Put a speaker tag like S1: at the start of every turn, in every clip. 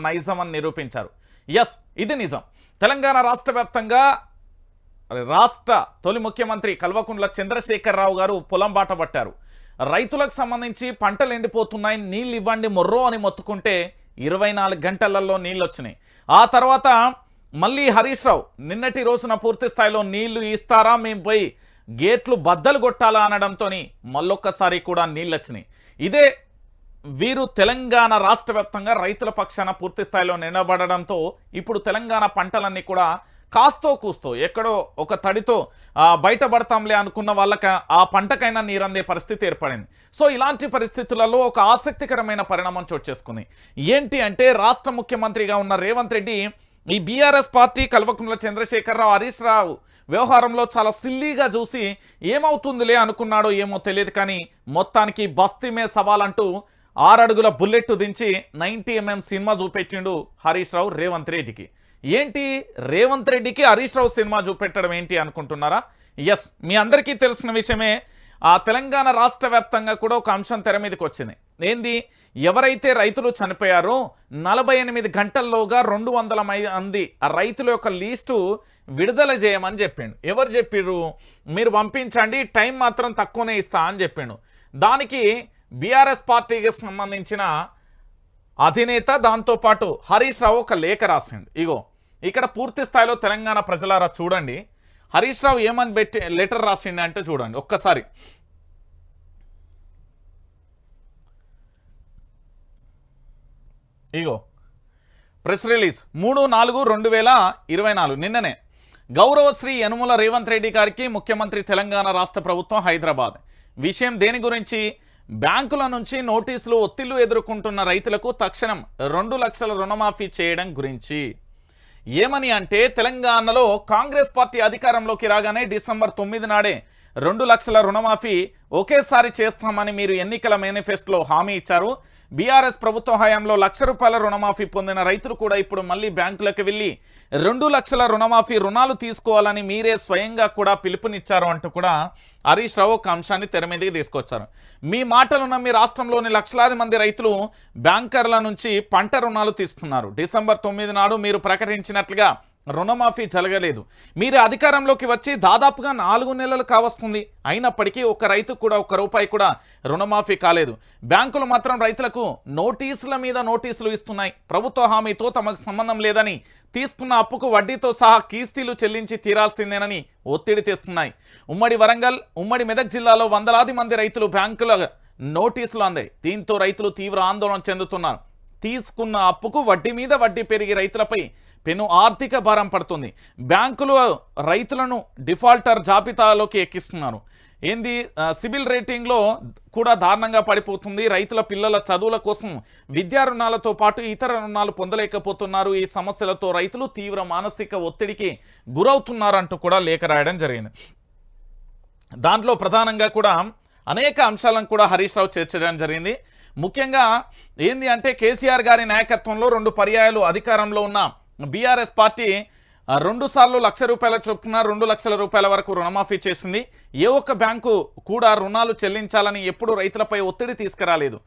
S1: నైజం అని నిరూపించారు. ఎస్ ఇది నిజం. తెలంగాణ రాష్ట్ర వ్యాప్తంగా రాష్ట్ర తొలి ముఖ్యమంత్రి కల్వకుంట్ల చంద్రశేఖరరావు గారు పొలం బాట పట్టారు. రైతులకు సంబంధించి పంటలు ఎండిపోతున్నాయి నీళ్ళు ఇవ్వండి మొర్రో అని మొత్తుకుంటే ఇరవై నాలుగు గంటలలో నీళ్ళు వచ్చినాయి ఆ తర్వాత మళ్ళీ హరీష్ రావు నిన్నటి రోజున పూర్తి స్థాయిలో నీళ్ళు ఇస్తారా మేము పోయి గేట్లు బద్దలు కొట్టాలా అనడంతో మళ్ళొక్కసారి కూడా నీళ్ళు వచ్చినాయి ఇదే వీరు తెలంగాణ రాష్ట్ర వ్యాప్తంగా రైతుల పక్షాన పూర్తి స్థాయిలో నిలబడడంతో ఇప్పుడు తెలంగాణ పంటలన్నీ కూడా కాస్తో కూస్తో ఎక్కడో ఒక తడితో బయటపడతాంలే అనుకున్న వాళ్ళకి ఆ పంటకైనా నీరందే పరిస్థితి ఏర్పడింది. సో ఇలాంటి పరిస్థితులలో ఒక ఆసక్తికరమైన పరిణామం చోటు చేసుకుంది. ఏంటి అంటే రాష్ట్ర ముఖ్యమంత్రిగా ఉన్న రేవంత్ రెడ్డి ఈ బీఆర్ఎస్ పార్టీ కల్వకుంట్ల చంద్రశేఖరరావు హరీష్ రావు వ్యవహారంలో చాలా సిల్లీగా చూసి ఏమవుతుందిలే అనుకున్నాడో ఏమో తెలియదు కానీ మొత్తానికి బస్తీమే సవాల్ అంటూ ఆరడుగుల బుల్లెట్ దించి నైంటీ ఎంఎం సినిమా చూపెట్టిండు హరీష్ రావు రేవంత్ రెడ్డికి. ఏంటి? రేవంత్ రెడ్డికి హరీష్ రావు సినిమా చూపెట్టడం ఏంటి అనుకుంటున్నారా? ఎస్ మీ అందరికీ తెలిసిన విషయమే ఆ తెలంగాణ రాష్ట్ర వ్యాప్తంగా కూడా ఒక అంశం తెర మీదకి వచ్చింది. ఏంది? ఎవరైతే రైతులు చనిపోయారో నలభై ఎనిమిది గంటల్లోగా రెండు వందల మంది ఆ రైతుల యొక్క లీస్టు విడుదల చేయమని చెప్పిండు. ఎవరు చెప్పిర్రు? మీరు పంపించండి టైం మాత్రం తక్కువనే ఇస్తా అని చెప్పిండు. దానికి బీఆర్ఎస్ పార్టీకి సంబంధించిన అధినేత దాంతోపాటు హరీష్ రావు ఒక లేఖ రాసిండు. ఇగో ఇక్కడ పూర్తి స్థాయిలో తెలంగాణ ప్రజలారా చూడండి. హరీష్ రావు ఏమని పెట్టి లెటర్ రాసిండు అంటే చూడండి ఒక్కసారి. ఇగో ప్రెస్ రిలీజ్ మూడు నాలుగు రెండు వేల ఇరవై నాలుగు నిన్ననే. గౌరవశ్రీ యనుముల రేవంత్ రెడ్డి గారికి ముఖ్యమంత్రి తెలంగాణ రాష్ట్ర ప్రభుత్వం హైదరాబాద్. విషయం దేని గురించి? బ్యాంకుల నుంచి నోటీసులు ఒత్తిళ్ళు ఎదుర్కొంటున్న రైతులకు తక్షణం రెండు లక్షల రుణమాఫీ చేయడం గురించి. ఏమని అంటే తెలంగాణలో కాంగ్రెస్ పార్టీ అధికారంలోకి రాగానే డిసెంబర్ తొమ్మిది నాడే రెండు లక్షల రుణమాఫీ ఒకేసారి చేస్తామని మీరు ఎన్నికల మేనిఫెస్టోలో హామీ ఇచ్చారు. బీఆర్ఎస్ ప్రభుత్వ హయాంలో లక్ష రూపాయల రుణమాఫీ పొందిన రైతులు కూడా ఇప్పుడు మళ్ళీ బ్యాంకులకు వెళ్ళి రెండు లక్షల రుణమాఫీ రుణాలు తీసుకోవాలని మీరే స్వయంగా కూడా పిలుపునిచ్చారు అంటూ కూడా హరీష్ రావు ఒక అంశాన్ని తెర మీదకి తీసుకొచ్చారు. మీ మాటలు నమ్మి రాష్ట్రంలోని లక్షలాది మంది రైతులు బ్యాంకర్ల నుంచి పంట రుణాలు తీసుకున్నారు. డిసెంబర్ తొమ్మిది నాడు మీరు ప్రకటించినట్లుగా రుణమాఫీ జరగలేదు. మీరు అధికారంలోకి వచ్చి దాదాపుగా నాలుగు నెలలు కావస్తుంది. అయినప్పటికీ ఒక రైతు కూడా ఒక రూపాయి కూడా రుణమాఫీ కాలేదు. బ్యాంకులు మాత్రం రైతులకు నోటీసుల మీద నోటీసులు ఇస్తున్నాయి. ప్రభుత్వ హామీతో తమకు సంబంధం లేదని తీసుకున్న అప్పుకు వడ్డీతో సహా కీస్తీలు చెల్లించి తీరాల్సిందేనని ఒత్తిడి తెస్తున్నాయి. ఉమ్మడి వరంగల్ ఉమ్మడి మెదక్ జిల్లాలో వందలాది మంది రైతులు బ్యాంకుల నోటీసులు అందాయి. దీంతో రైతులు తీవ్ర ఆందోళన చెందుతున్నారు. తీసుకున్న అప్పుకు వడ్డీ మీద వడ్డీ పెరిగి రైతులపై పెను ఆర్థిక భారం పడుతుంది. బ్యాంకులు రైతులను డిఫాల్టర్ జాబితాలోకి ఎక్కిస్తున్నారు. ఏంది? సివిల్ సిబిల్ రేటింగ్లో కూడా దారుణంగా పడిపోతుంది. రైతుల పిల్లల చదువుల కోసం విద్యా రుణాలతో పాటు ఇతర రుణాలు పొందలేకపోతున్నారు. ఈ సమస్యలతో రైతులు తీవ్ర మానసిక ఒత్తిడికి గురవుతున్నారంటూ కూడా లేఖ రాయడం జరిగింది. దాంట్లో ప్రధానంగా కూడా అనేక అంశాలను కూడా హరీష్ రావు చేర్చడం జరిగింది. ముఖ్యంగా ఏంది అంటే కేసీఆర్ గారి నాయకత్వంలో రెండు పర్యాయాలు అధికారంలో ఉన్న బీఆర్ఎస్ పార్టీ రెండు సార్లు లక్ష రూపాయల చొప్పున రెండు లక్షల రూపాయల వరకు రుణమాఫీ చేసింది. ఏ ఒక్క బ్యాంకు కూడా రుణాలు చెల్లించాలని ఎప్పుడు రైతులపై ఒత్తిడి తీసుకురాలేదు.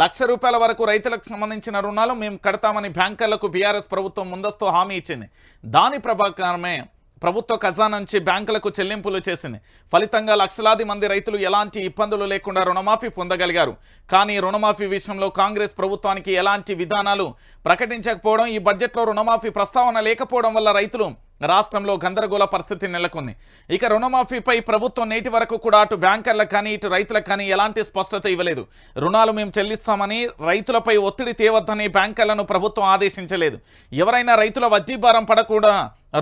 S1: లక్ష రూపాయల వరకు రైతులకు సంబంధించిన రుణాలు మేము కడతామని బ్యాంకర్లకు బీఆర్ఎస్ ప్రభుత్వం ముందస్తు హామీ ఇచ్చింది. దాని ప్రభాకరమే ప్రభుత్వ ఖజానా నుంచి బ్యాంకులకు చెల్లింపులు చేసింది. ఫలితంగా లక్షలాది మంది రైతులు ఎలాంటి ఇబ్బందులు లేకుండా రుణమాఫీ పొందగలిగారు. కానీ రుణమాఫీ విషయంలో కాంగ్రెస్ ప్రభుత్వానికి ఎలాంటి విధానాలు ప్రకటించకపోవడం ఈ బడ్జెట్లో రుణమాఫీ ప్రస్తావన లేకపోవడం వల్ల రైతులు రాష్ట్రంలో గందరగోళ పరిస్థితి నెలకొంది. ఇక రుణమాఫీపై ప్రభుత్వం నేటి వరకు కూడా అటు బ్యాంకర్లకు కానీ ఇటు రైతులకు కానీ ఎలాంటి స్పష్టత ఇవ్వలేదు. రుణాలు మేము చెల్లిస్తామని రైతులపై ఒత్తిడి తేవద్దని బ్యాంకర్లను ప్రభుత్వం ఆదేశించలేదు. ఎవరైనా రైతుల వడ్డీ భారం పడకుండా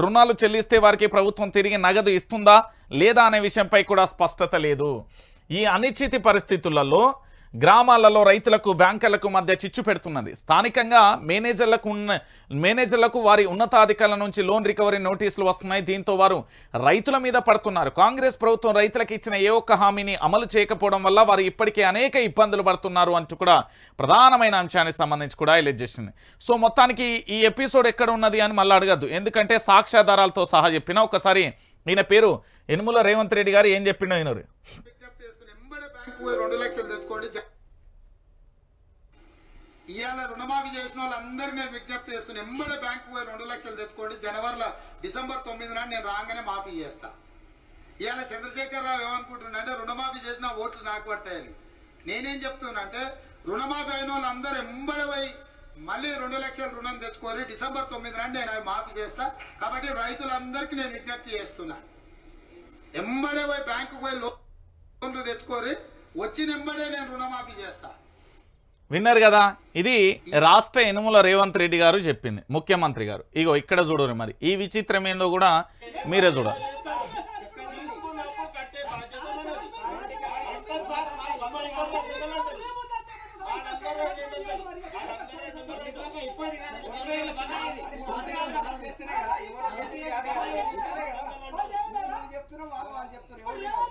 S1: రుణాలు చెల్లిస్తే వారికి ప్రభుత్వం తిరిగి నగదు ఇస్తుందా లేదా అనే విషయంపై కూడా స్పష్టత లేదు. ఈ అనిశ్చితి పరిస్థితులలో గ్రామాలలో రైతులకు బ్యాంకర్లకు మధ్య చిచ్చు పెడుతున్నది. స్థానికంగా మేనేజర్లకు ఉన్న మేనేజర్లకు వారి ఉన్నతాధికారుల నుంచి లోన్ రికవరీ నోటీసులు వస్తున్నాయి. దీంతో వారు రైతుల మీద పడుతున్నారు. కాంగ్రెస్ ప్రభుత్వం రైతులకు ఇచ్చిన ఏ ఒక్క హామీని అమలు చేయకపోవడం వల్ల వారు ఇప్పటికే అనేక ఇబ్బందులు పడుతున్నారు అంటూ కూడా ప్రధానమైన అంశానికి సంబంధించి కూడా హైలైట్ చేసింది. సో మొత్తానికి ఈ ఎపిసోడ్ ఎక్కడ ఉన్నది అని మళ్ళీ అడగద్దు. ఎందుకంటే సాక్ష్యాధారాలతో సహా చెప్పిన ఒకసారి ఈయన పేరు యనుమల రేవంత్ రెడ్డి గారు ఏం చెప్పిండో ఈయనరు
S2: తక్కువ రెండు లక్షలు తెచ్చుకోండి. ఇవాళ రుణమాఫీ చేసిన వాళ్ళందరినీ నేను విజ్ఞప్తి చేస్తున్నా ఎమ్మడే బ్యాంకు పోయి రెండు లక్షలు తెచ్చుకోండి. జనవరిలో డిసెంబర్ తొమ్మిది నాడు నేను రాగానే మాఫీ చేస్తా. ఇవాళ చంద్రశేఖర్ రావు ఏమనుకుంటున్నాడంటే రుణమాఫీ చేసిన ఓట్లు నాకు పడతాయని. నేనేం చెప్తున్నా అంటే రుణమాఫీ అయిన వాళ్ళందరూ ఎంబడి పోయి మళ్ళీ రెండు లక్షల రుణం తెచ్చుకోవాలి డిసెంబర్ తొమ్మిది నాడు నేను అవి మాఫీ చేస్తా. కాబట్టి రైతులందరికీ నేను విజ్ఞప్తి చేస్తున్నా. ఎంబడే పోయి బ్యాంకు పోయి లోన్లు తెచ్చుకొని వచ్చిన ఎంబడే నేను రుణమాఫీ చేస్తా
S1: విన్నారు కదా ఇది రాష్ట్ర ఎనుముల రేవంత్ రెడ్డి గారు చెప్పింది ముఖ్యమంత్రి గారు ఇగో ఇక్కడ చూడరు మరి ఈ విచిత్రం ఏందో కూడా మీరే చూడాలి
S3: వాళ్ళు వంద ఎకరాలు రెండు వందలు అంటారు. వాళ్ళందరూ రెండు వందలు. వాళ్ళందరూ రెండు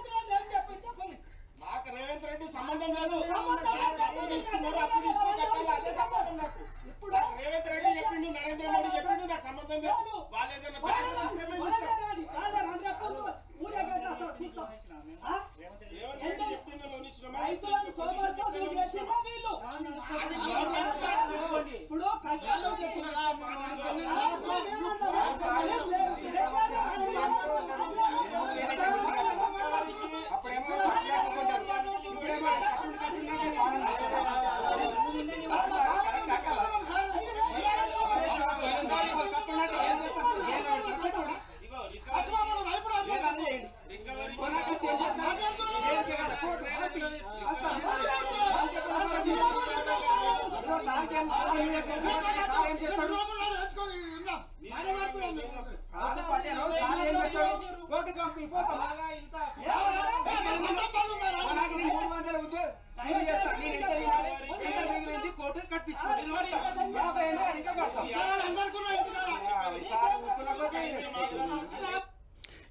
S3: వందలు అంటారు. మాకు రేవంత్ రెడ్డి సంబంధం లేదు. అప్పు తీసుకున్నారు అప్పు తీసుకుని కట్టాలి అదే సంబంధం నాకు. నాకు రేవంత్ రెడ్డి చెప్పిండు నరేంద్ర మోడీ చెప్పిండు నాకు సంబంధం లేదు. వాళ్ళు ఏదైనా రేవంత్ రెడ్డి చెప్తున్న లోన్ ఇచ్చినామా అది గవర్నమెంట్ ప్లాట్ఫామ్.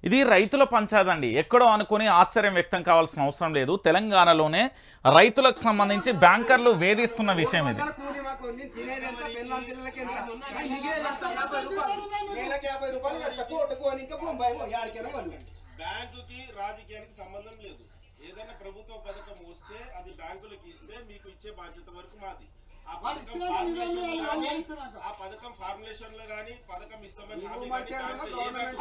S1: ఇది రైతుల పంచాయతీ అండి ఎక్కడో అనుకుని ఆశ్చర్యం వ్యక్తం కావాల్సిన అవసరం లేదు. తెలంగాణలోనే రైతులకు సంబంధించి బ్యాంకర్లు వేధిస్తున్న విషయం ఇది.
S3: బ్యాంకుకి రాజకీయానికి సంబంధం లేదు. ఏదైనా ప్రభుత్వ పథకం వస్తే అది బ్యాంకులకు ఇస్తే మీకు ఇచ్చే బాధ్యత వరకు మాది. ఆ పథకం ఫార్ములేషన్లో గానీ ఆ పథకం ఇస్తామని హామీ
S4: నువ్వు
S3: గానీ
S4: మంచిగా
S3: బ్యాంకులో ఏ
S4: గవర్నమెంట్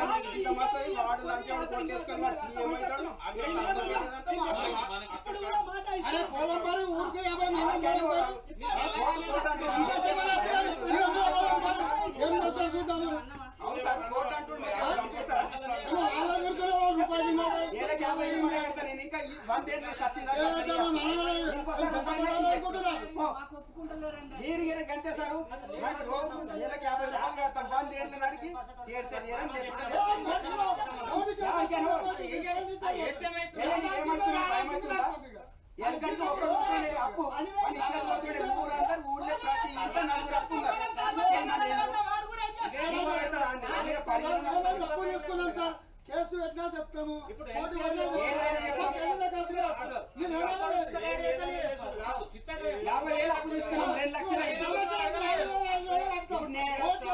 S3: బ్యాంకు
S4: ఇంత మస్తు వాడు దానికి ఎవడు ఫోన్ చేసుకొని వాడు సీఎం అవుతాడు
S3: అక్కడ
S2: అరే పోలం పని ఊరికే యాభై మంది పోలం పని ఏం చేస్తారు చూద్దాము
S4: కోట్ అంటుండే
S2: వాళ్ళ దగ్గర వాళ్ళు రూపాయి తిన్నారు
S4: ఏళ్ళకి యాభై రూపాయలు కడతా నేను ఇంకా ఈ వందేళ్ళు సచ్చిందా
S2: ఏదైతే మా మనవడే అనుకుంటున్నారు
S4: మీరు ఈయన గంటేశారు నాకు రోజు నెలకు యాభై రూపాయలు కడతాం నాడికి అప్పు అని ఇద్దరు పోతుండే ఊరందరూ ఊళ్ళో ప్రతి ఇంట్లో నలుగురు అప్పు ఉన్నారు ఏమన్నా లేదు. మీరు పరిగణన
S2: తప్పు చేసుకున్నాం సార్ కేసు పెట్టినా చెప్తాము కోర్టు పోయినా చెప్తాము. మీరు ఏమన్నా లేదు.
S3: ఏదైనా చేసుడు కాదు
S4: యాభై వేలు అప్పు తీసుకున్నాం రెండు లక్షలు అయింది ఇప్పుడు నేను యాభై వేలు తీసుకోవాలి కడతాం.
S3: మేము మిమ్మ-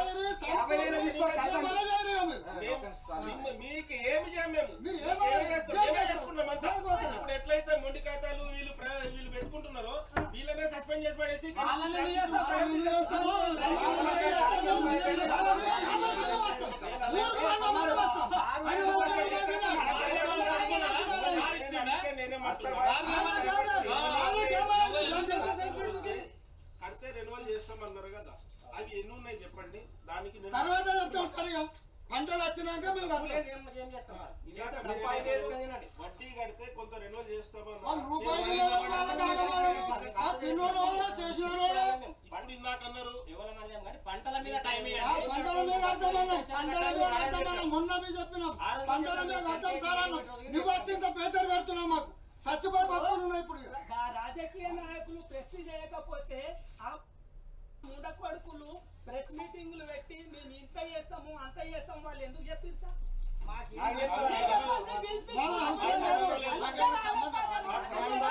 S3: మీకు ఏమి చేయం మేము
S2: మీరు
S3: ఏమి
S2: ఏమి
S3: చేస్తాం?
S2: చేస్తారు?
S3: మేమే చేసుకుంటాం అంతా. ఇప్పుడు ఎట్లయితే మొండి ఖాతాలు వీళ్ళు వీళ్ళు పెట్టుకుంటున్నారో వీళ్ళనే సస్పెండ్ చేసి పడేసి కడితే రెన్యువల్ చేస్తామన్నారు కదా అవి ఎన్ని ఉన్నాయి చెప్పండి దానికి నేను-
S2: తర్వాత చెప్తాం సరిగా పంటలు వచ్చినాక.
S3: వడ్డీ కడితే కొంత రెన్యువల్
S2: చేసినోడోడు,
S3: పండి ఇందాక అన్నారు
S5: పంటల మీద టైం
S2: పంటల మీద అర్థమన్నాం పంటల మీద అర్థమన్నాం మొన్న మీ చెప్పినాం పంటల మీద అర్థం సార్ అన్నాం నువ్వు వచ్చి ఇంత పేచర్ పెడుతున్నావు మాకు చచ్చిపోయి బతుకున్నాయి ఇప్పుడు
S5: రాజకీయ నాయకులు ప్రెస్ చేయకపోతే కొడుకులు ప్రెస్ మీటింగులు పెట్టి మేము ఇంత చేస్తాము అంత చేస్తాము వాళ్ళు ఎందుకు
S2: సంబంధం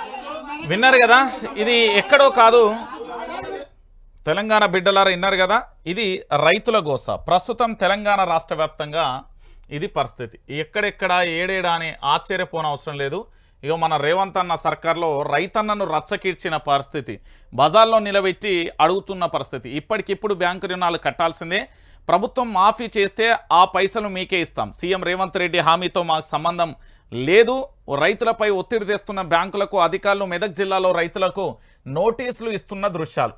S3: లేదు.
S1: విన్నారు కదా ఇది ఎక్కడో కాదు తెలంగాణ బిడ్డలారా విన్నారు కదా ఇది రైతుల గోస. ప్రస్తుతం తెలంగాణ రాష్ట్ర వ్యాప్తంగా ఇది పరిస్థితి. ఎక్కడెక్కడ ఏడేడా అని ఆశ్చర్యపోనవసరం లేదు. ఇక మన రేవంత్ అన్న సర్కార్లో రైతన్నను రచ్చకీర్చిన పరిస్థితి. బజార్లో నిలబెట్టి అడుగుతున్న పరిస్థితి. ఇప్పటికిప్పుడు బ్యాంకు రుణాలు కట్టాల్సిందే. ప్రభుత్వం మాఫీ చేస్తే ఆ పైసలు మీకే ఇస్తాం. సీఎం రేవంత్ రెడ్డి హామీతో మాకు సంబంధం లేదు. రైతులపై ఒత్తిడి తెస్తున్న బ్యాంకులకు అధికారులు మెదక్ జిల్లాలో రైతులకు నోటీసులు ఇస్తున్న దృశ్యాలు.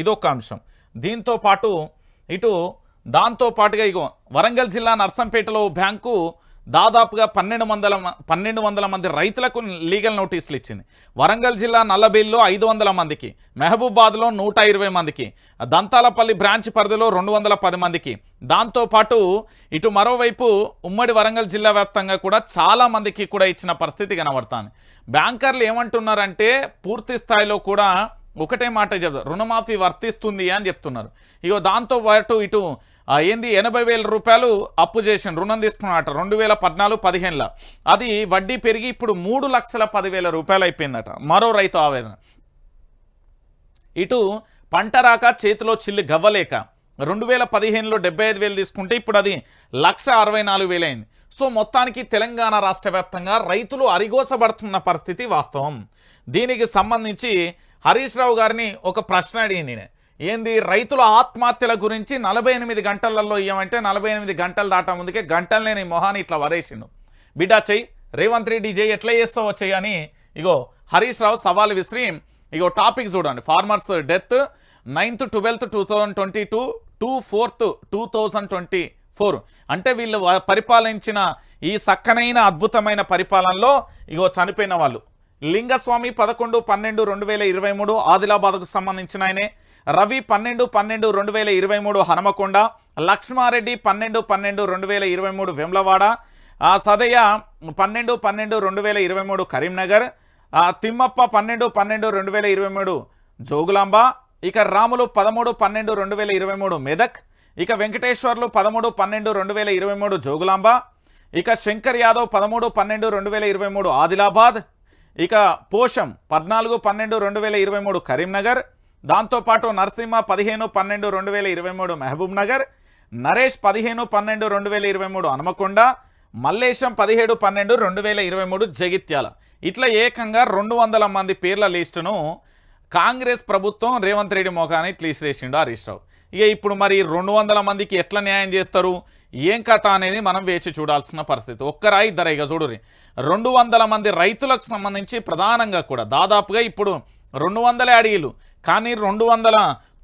S1: ఇదొక అంశం. దీంతో పాటు ఇటు దాంతో పాటుగా ఇగో వరంగల్ జిల్లా నర్సంపేటలో బ్యాంకు దాదాపుగా పన్నెండు వందల పన్నెండు వందల మంది రైతులకు లీగల్ నోటీసులు ఇచ్చింది. వరంగల్ జిల్లా నల్లబెల్లో ఐదు వందల మందికి మెహబూబాద్లో నూట ఇరవై మందికి దంతాలపల్లి బ్రాంచ్ పరిధిలో రెండు వందల పది మందికి. దాంతోపాటు ఇటు మరోవైపు ఉమ్మడి వరంగల్ జిల్లా వ్యాప్తంగా కూడా చాలా మందికి కూడా ఇచ్చిన పరిస్థితి కనబడుతుంది. బ్యాంకర్లు ఏమంటున్నారంటే పూర్తి స్థాయిలో కూడా ఒకటే మాట చెప్తారు రుణమాఫీ వర్తిస్తుంది అని చెప్తున్నారు. ఇగో దాంతో పాటు ఇటు ఏంది ఎనభై వేల రూపాయలు అప్పు చేసిన రుణం తీసుకున్నట రెండు వేల పద్నాలుగు పదిహేనులో. అది వడ్డీ పెరిగి ఇప్పుడు మూడు లక్షల పదివేల రూపాయలు అయిపోయిందట. మరో రైతు ఆవేదన. ఇటు పంట రాక చేతిలో చిల్లి గవ్వలేక రెండు వేల పదిహేనులో డెబ్బై ఐదు వేలు తీసుకుంటే ఇప్పుడు అది లక్ష అరవై నాలుగు వేలు అయింది. సో మొత్తానికి తెలంగాణ రాష్ట్ర వ్యాప్తంగా రైతులు అరిగోసబడుతున్న పరిస్థితి వాస్తవం. దీనికి సంబంధించి హరీష్ రావు గారిని ఒక ప్రశ్న అడిగింది నేను. ఏంది? రైతుల ఆత్మహత్యల గురించి నలభై ఎనిమిది గంటలలో ఇవ్వమంటే నలభై ఎనిమిది గంటలు దాటా ముందుకే గంటలనే నీ మొహాన్ని ఇట్లా వరేసిండు. బిడ్డా చెయ్యి. రేవంత్ రెడ్డి చెయ్యి ఎట్లా చేస్తావో చెయ్యని అని ఇగో హరీష్ రావు సవాల్ విసిరి ఇగో టాపిక్ చూడండి. Farmers death ninth twelfth two thousand twenty two two fourth two thousand twenty four. అంటే వీళ్ళు పరిపాలించిన ఈ సక్కనైన అద్భుతమైన పరిపాలనలో ఇగో చనిపోయిన వాళ్ళు. లింగస్వామి పదకొండు పన్నెండు రెండు వేల ఇరవై మూడు ఆదిలాబాద్కు సంబంధించిన ఆయనే. రవి పన్నెండు పన్నెండు రెండు వేల ఇరవై మూడు హనుమకొండ లక్ష్మారెడ్డి పన్నెండు పన్నెండు రెండు వేల ఇరవై మూడు వెమ్లవాడ ఆ సదయ్య పన్నెండు పన్నెండు రెండు వేల ఇరవై మూడు కరీంనగర్ తిమ్మప్ప పన్నెండు పన్నెండు రెండు వేల ఇరవై మూడు జోగులాంబ ఇక రాములు పదమూడు పన్నెండు రెండు వేల ఇరవై మూడు మెదక్ ఇక వెంకటేశ్వర్లు పదమూడు పన్నెండు రెండు వేల ఇరవై మూడు జోగులాంబ ఇక శంకర్ యాదవ్ పదమూడు పన్నెండు రెండు వేల ఇరవై మూడు ఆదిలాబాద్ ఇక పోషం పద్నాలుగు పన్నెండు రెండు వేల ఇరవై మూడు కరీంనగర్ దాంతోపాటు నరసింహ పదిహేను పన్నెండు రెండు వేల ఇరవై మూడు మహబూబ్ నగర్ నరేష్ పదిహేను పన్నెండు రెండు వేల ఇరవై మూడు హనుమకొండ మల్లేశం పదిహేడు పన్నెండు రెండు వేల ఇరవై మూడు జగిత్యాల. ఇట్లా ఏకంగా రెండు వందల మంది పేర్ల లిస్టును కాంగ్రెస్ ప్రభుత్వం రేవంత్ రెడ్డి మోకాని క్లీస్ చేసిండు హరీష్ రావు. ఇక ఇప్పుడు మరి రెండు వందల మందికి ఎట్లా న్యాయం చేస్తారు? ఏం కథ అనేది మనం వేచి చూడాల్సిన పరిస్థితి. ఒక్కరా ఇద్దరు ఇక చూడురి రెండు వందల మంది రైతులకు సంబంధించి ప్రధానంగా కూడా దాదాపుగా ఇప్పుడు రెండు వందలే అడిగిలు. కానీ రెండు వందల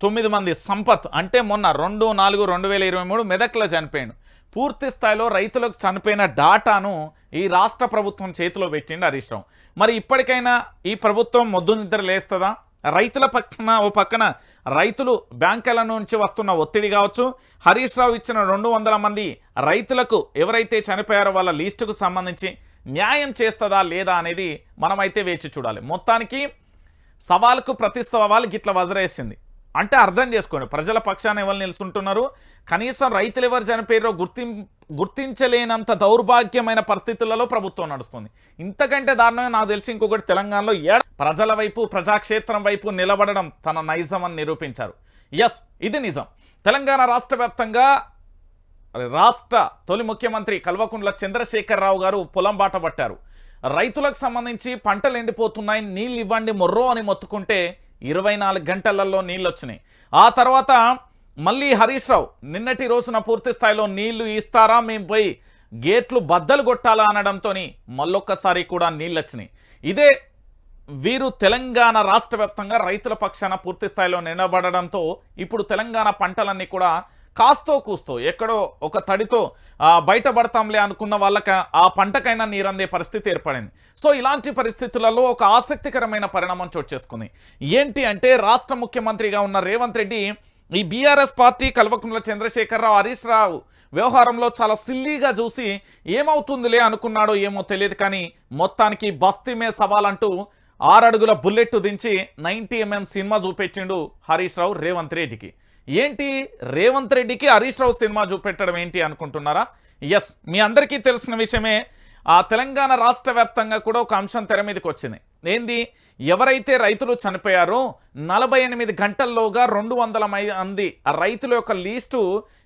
S1: తొమ్మిది మంది సంపత్ అంటే మొన్న రెండు నాలుగు రెండు వేల ఇరవై మూడు మెదక్లో చనిపోయాడు. పూర్తి స్థాయిలో రైతులకు చనిపోయిన డాటాను ఈ రాష్ట్ర ప్రభుత్వం చేతిలో పెట్టిండు హరీష్ రావు. మరి ఇప్పటికైనా ఈ ప్రభుత్వం మొద్దు నిద్ర లేస్తుందా? రైతుల పక్షన ఓ పక్కన రైతులు బ్యాంకుల నుంచి వస్తున్న ఒత్తిడి కావచ్చు. హరీష్ రావు ఇచ్చిన రెండు వందల మంది రైతులకు ఎవరైతే చనిపోయారో వాళ్ళ లిస్టుకు సంబంధించి న్యాయం చేస్తుందా లేదా అనేది మనమైతే వేచి చూడాలి. మొత్తానికి సవాల్కు ప్రతి సవాల్ గిట్ల వదిలేసింది. అంటే అర్థం చేసుకోండి ప్రజల పక్షాన ఎవరు నిలుస్తుంటున్నారు కనీసం రైతులు ఎవరు చనిపోయారో గుర్తిం గుర్తించలేనంత దౌర్భాగ్యమైన పరిస్థితులలో ప్రభుత్వం నడుస్తుంది. ఇంతకంటే దారుణంగా నాకు తెలిసి ఇంకొకటి తెలంగాణలో ఏడ ప్రజల వైపు ప్రజాక్షేత్రం వైపు నిలబడడం తన నైజం అని నిరూపించారు. ఎస్ ఇది నిజం. తెలంగాణ రాష్ట్ర వ్యాప్తంగా రాష్ట్ర తొలి ముఖ్యమంత్రి కల్వకుంట్ల చంద్రశేఖరరావు గారు పొలం బాట పట్టారు. రైతులకు సంబంధించి పంటలు ఎండిపోతున్నాయి నీళ్ళు ఇవ్వండి మొర్రో అని మొత్తుకుంటే ఇరవై నాలుగు గంటలలో నీళ్ళు వచ్చినాయి. ఆ తర్వాత మళ్ళీ హరీష్ రావు నిన్నటి రోజున పూర్తి స్థాయిలో నీళ్ళు ఇస్తారా మేము పోయి గేట్లు బద్దలు కొట్టాలా అనడంతో మళ్ళొక్కసారి కూడా నీళ్ళు వచ్చినాయి. ఇదే వీరు తెలంగాణ రాష్ట్ర రైతుల పక్షాన పూర్తి స్థాయిలో నిలబడడంతో ఇప్పుడు తెలంగాణ పంటలన్నీ కూడా కాస్తో కూస్తో ఎక్కడో ఒక తడితో బయటపడతాంలే అనుకున్న వాళ్ళకి ఆ పంటకైనా నీరందే పరిస్థితి ఏర్పడింది. సో ఇలాంటి పరిస్థితులలో ఒక ఆసక్తికరమైన పరిణామం చోటు చేసుకుంది. ఏంటి అంటే రాష్ట్ర ముఖ్యమంత్రిగా ఉన్న రేవంత్ రెడ్డి ఈ బీఆర్ఎస్ పార్టీ కల్వకుంట్ల చంద్రశేఖరరావు హరీష్ రావు వ్యవహారంలో చాలా సిల్లీగా చూసి ఏమవుతుందిలే అనుకున్నాడో ఏమో తెలియదు కానీ మొత్తానికి బస్తీమే సవాల్ అంటూ ఆరడుగుల బుల్లెట్ దించి నైంటీ ఎంఎం సినిమా చూపెట్టిండు హరీష్ రావు రేవంత్ రెడ్డికి. ఏంటి? రేవంత్ రెడ్డికి హరీష్ రావు సినిమా చూపెట్టడం ఏంటి అనుకుంటున్నారా? ఎస్ మీ అందరికీ తెలిసిన విషయమే ఆ తెలంగాణ రాష్ట్ర వ్యాప్తంగా కూడా ఒక అంశం తెర మీదకి వచ్చింది. ఏంది? ఎవరైతే రైతులు చనిపోయారో నలభై ఎనిమిది గంటల్లోగా రెండు వందల మంది ఆ రైతుల యొక్క లీస్టు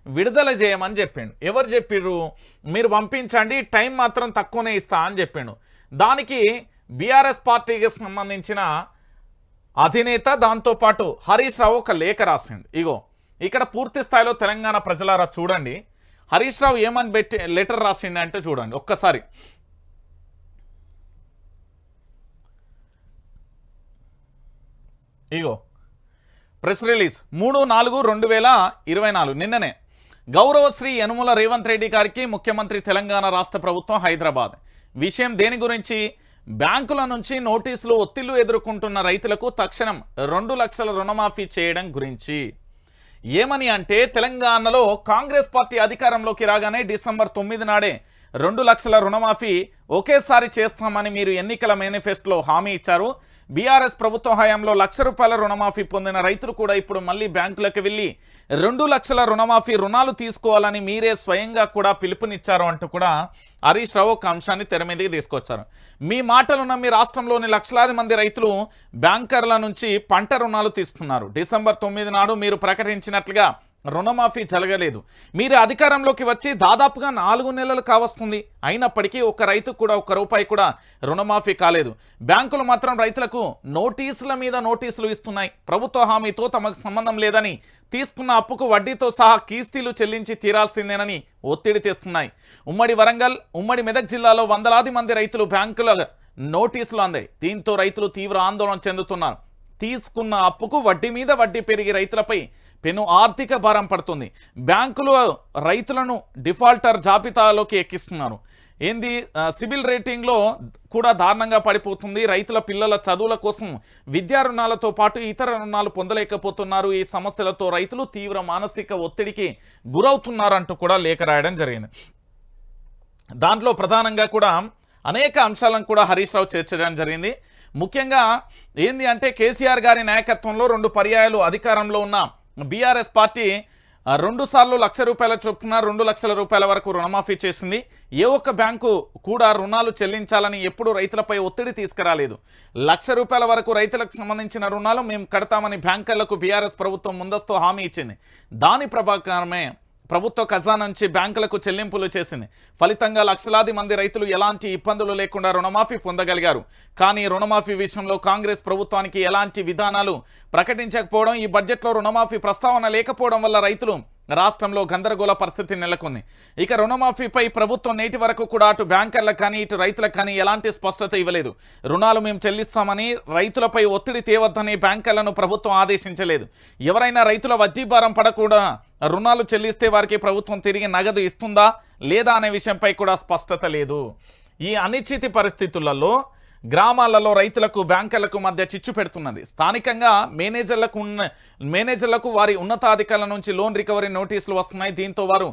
S1: విడుదల చేయమని చెప్పిండు. ఎవరు చెప్పిర్రు? మీరు పంపించండి టైం మాత్రం తక్కువనే ఇస్తా అని చెప్పిండు. దానికి బీఆర్ఎస్ పార్టీకి సంబంధించిన అధినేత దాంతోపాటు హరీష్ రావు ఒక లేఖ రాసిండు. ఇగో ఇక్కడ పూర్తి స్థాయిలో తెలంగాణ ప్రజలారా చూడండి. హరీష్ రావు ఏమని పెట్టి లెటర్ రాసిండు అంటే చూడండి ఒక్కసారి. ఇగో ప్రెస్ రిలీజ్ మూడు నాలుగు రెండు వేల ఇరవై నాలుగు నిన్ననే. గౌరవశ్రీ యనుమల రేవంత్ రెడ్డి గారికి ముఖ్యమంత్రి తెలంగాణ రాష్ట్ర ప్రభుత్వం హైదరాబాద్. విషయం దేని గురించి? బ్యాంకుల నుంచి నోటీసులు ఒత్తిళ్ళు ఎదుర్కొంటున్న రైతులకు తక్షణం రెండు లక్షల రుణమాఫీ చేయడం గురించి. ఏమని అంటే తెలంగాణలో కాంగ్రెస్ పార్టీ అధికారంలోకి రాగానే డిసెంబర్ తొమ్మిది నాడే రెండు లక్షల రుణమాఫీ ఒకేసారి చేస్తామని మీరు ఎన్నికల మేనిఫెస్టోలో హామీ ఇచ్చారు. బీఆర్ఎస్ ప్రభుత్వ హయాంలో లక్ష రూపాయల రుణమాఫీ పొందిన రైతులు కూడా ఇప్పుడు మళ్ళీ బ్యాంకులకు వెళ్ళి రెండు లక్షల రుణమాఫీ రుణాలు తీసుకోవాలని మీరే స్వయంగా కూడా పిలుపునిచ్చారు అంటూ కూడా హరీష్ రావు ఒక అంశాన్ని తెర మీదకి తీసుకొచ్చారు. మీ మాటలు నమ్మి రాష్ట్రంలోని లక్షలాది మంది రైతులు బ్యాంకర్ల నుంచి పంట రుణాలు తీసుకున్నారు. డిసెంబర్ తొమ్మిది నాడు మీరు ప్రకటించినట్లుగా రుణమాఫీ జరగలేదు. మీరు అధికారంలోకి వచ్చి దాదాపుగా నాలుగు నెలలు కావస్తుంది. అయినప్పటికీ ఒక్క రైతు కూడా ఒక్క రూపాయి కూడా రుణమాఫీ కాలేదు. బ్యాంకులు మాత్రం రైతులకు నోటీసుల మీద నోటీసులు ఇస్తున్నాయి. ప్రభుత్వ హామీతో తమకు సంబంధం లేదని తీసుకున్న అప్పుకు వడ్డీతో సహా కీస్తీలు చెల్లించి తీరాల్సిందేనని ఒత్తిడి తెస్తున్నాయి. ఉమ్మడి వరంగల్ ఉమ్మడి మెదక్ జిల్లాలో వందలాది మంది రైతులు బ్యాంకుల నోటీసులు అందాయి. దీంతో రైతులు తీవ్ర ఆందోళన చెందుతున్నారు. తీసుకున్న అప్పుకు వడ్డీ మీద వడ్డీ పెరిగి రైతులపై పెను ఆర్థిక భారం పడుతుంది. బ్యాంకులు రైతులను డిఫాల్టర్ జాబితాలోకి ఎక్కిస్తున్నారు. ఏంది? సివిల్ సిబిల్ రేటింగ్లో కూడా దారుణంగా పడిపోతుంది. రైతుల పిల్లల చదువుల కోసం విద్యా రుణాలతో పాటు ఇతర రుణాలు పొందలేకపోతున్నారు. ఈ సమస్యలతో రైతులు తీవ్ర మానసిక ఒత్తిడికి గురవుతున్నారంటూ కూడా లేఖ రాయడం జరిగింది. దాంట్లో ప్రధానంగా కూడా అనేక అంశాలను కూడా హరీష్ రావు చేర్చడం జరిగింది. ముఖ్యంగా ఏంది అంటే కేసీఆర్ గారి నాయకత్వంలో రెండు పర్యాయాలు అధికారంలో ఉన్న బీఆర్ఎస్ పార్టీ రెండు సార్లు లక్ష రూపాయల చొప్పున రెండు లక్షల రూపాయల వరకు రుణమాఫీ చేసింది. ఏ ఒక్క బ్యాంకు కూడా రుణాలు చెల్లించాలని ఎప్పుడూ రైతులపై ఒత్తిడి తీసుకురాలేదు. లక్ష రూపాయల వరకు రైతులకు సంబంధించిన రుణాలు మేము కడతామని బ్యాంకర్లకు బీఆర్ఎస్ ప్రభుత్వం ముందస్తు హామీ ఇచ్చింది. దాని ప్రభాకరమే ప్రభుత్వ ఖజానా నుంచి బ్యాంకులకు చెల్లింపులు చేసింది. ఫలితంగా లక్షలాది మంది రైతులు ఎలాంటి ఇబ్బందులు లేకుండా రుణమాఫీ పొందగలిగారు. కానీ రుణమాఫీ విషయంలో కాంగ్రెస్ ప్రభుత్వానికి ఎలాంటి విధానాలు ప్రకటించకపోవడం ఈ బడ్జెట్లో రుణమాఫీ ప్రస్తావన లేకపోవడం వల్ల రైతులు రాష్ట్రంలో గందరగోళ పరిస్థితి నెలకొంది. ఇక రుణమాఫీపై ప్రభుత్వం నేటి వరకు కూడా అటు బ్యాంకర్లకు కానీ ఇటు రైతులకు కానీ ఎలాంటి స్పష్టత ఇవ్వలేదు. రుణాలు మేము చెల్లిస్తామని రైతులపై ఒత్తిడి తేవద్దని బ్యాంకర్లను ప్రభుత్వం ఆదేశించలేదు. ఎవరైనా రైతుల వడ్డీ భారం పడకుండా రుణాలు చెల్లిస్తే వారికి ప్రభుత్వం తిరిగి నగదు ఇస్తుందా లేదా అనే విషయంపై కూడా స్పష్టత లేదు. ఈ అనిశ్చితి పరిస్థితులలో గ్రామాలలో రైతులకు బ్యాంకర్లకు మధ్య చిచ్చు పెడుతున్నది. స్థానికంగా మేనేజర్లకు ఉన్న మేనేజర్లకు వారి ఉన్నతాధికారుల నుంచి లోన్ రికవరీ నోటీసులు వస్తున్నాయి. దీంతో వారు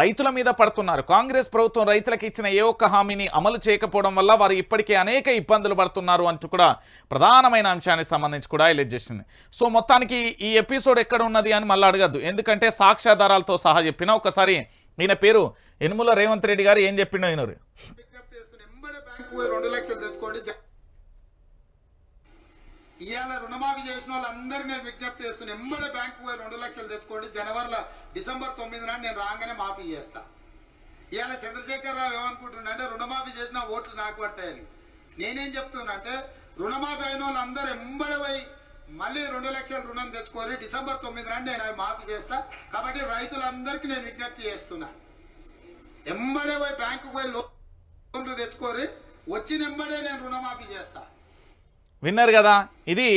S1: రైతుల మీద పడుతున్నారు. కాంగ్రెస్ ప్రభుత్వం రైతులకు ఇచ్చిన ఏ ఒక్క హామీని అమలు చేయకపోవడం వల్ల వారు ఇప్పటికే అనేక ఇబ్బందులు పడుతున్నారు అంటూ కూడా ప్రధానమైన అంశానికి సంబంధించి కూడా హైలైట్ చేసింది. సో మొత్తానికి ఈ ఎపిసోడ్ ఎక్కడ ఉన్నది అని మళ్ళీ అడగద్దు. ఎందుకంటే సాక్ష్యాధారాలతో సహా చెప్పిన ఒకసారి ఈయన పేరు ఎనుముల రేవంత్ రెడ్డి గారు. ఏం చెప్పిండో ఈయనరు
S2: విజ్ఞప్తి చేస్తున్న ఎంబడే బ్యాంకు పోయి రెండు లక్షలు తెచ్చుకోండి. ఇవాళ రుణమాఫీ చేసిన వాళ్ళందరూ నేను విజ్ఞప్తి చేస్తున్నా. ఎంబడే బ్యాంకు పోయి రెండు లక్షలు తెచ్చుకోండి. జనవరిలో డిసెంబర్ తొమ్మిది నాడు నేను రాగానే మాఫీ చేస్తా. ఇవాళ చంద్రశేఖర్ రావు ఏమనుకుంటున్నా అంటే రుణమాఫీ చేసిన ఓట్లు నాకు పడతాయని. నేనేం చెప్తున్నా అంటే రుణమాఫీ అయిన వాళ్ళందరూ ఎంబడే పోయి మళ్ళీ రెండు లక్షల రుణం తెచ్చుకోవాలి డిసెంబర్ తొమ్మిది నాడు నేను అవి మాఫీ చేస్తా. కాబట్టి రైతులందరికీ నేను విజ్ఞప్తి చేస్తున్నా. ఎంబడే పోయి బ్యాంకు పోయి లోన్లు తెచ్చుకోరు వచ్చిన ఎంబడే నేను రుణమాఫీ చేస్తా.
S1: విన్నారు కదా? ఇది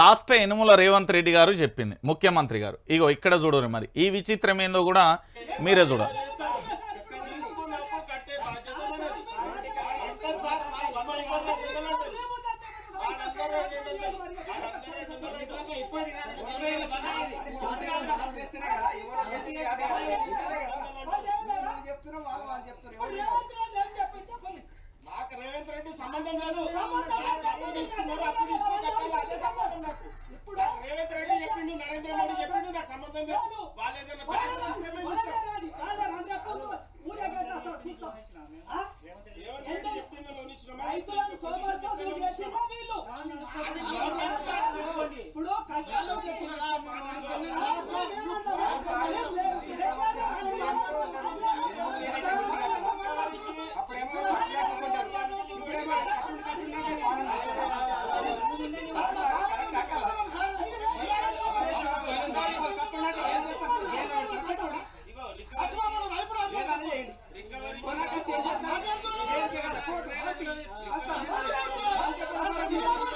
S1: రాష్ట్ర యనుమల రేవంత్ రెడ్డి గారు చెప్పింది ముఖ్యమంత్రి గారు. ఇగో ఇక్కడ చూడరు మరి. ఈ విచిత్రం ఏందో కూడా మీరే చూడాలి
S4: చెప్తున్నాం వాళ్ళు వాళ్ళు చెప్తున్నారు
S5: రేవంత్ రెడ్డి ఏం చెప్పింది చెప్పండి
S3: నాకు రేవంత్ రెడ్డి సంబంధం లేదు. అప్పు తీసుకున్నారు అప్పు తీసుకుని కట్టాలి అదే సంబంధం నాకు. నాకు రేవంత్ రెడ్డి చెప్పిండు నరేంద్ర మోడీ చెప్పిండు నాకు సంబంధం లేదు. వాళ్ళు ఏదైనా బ్యాంక్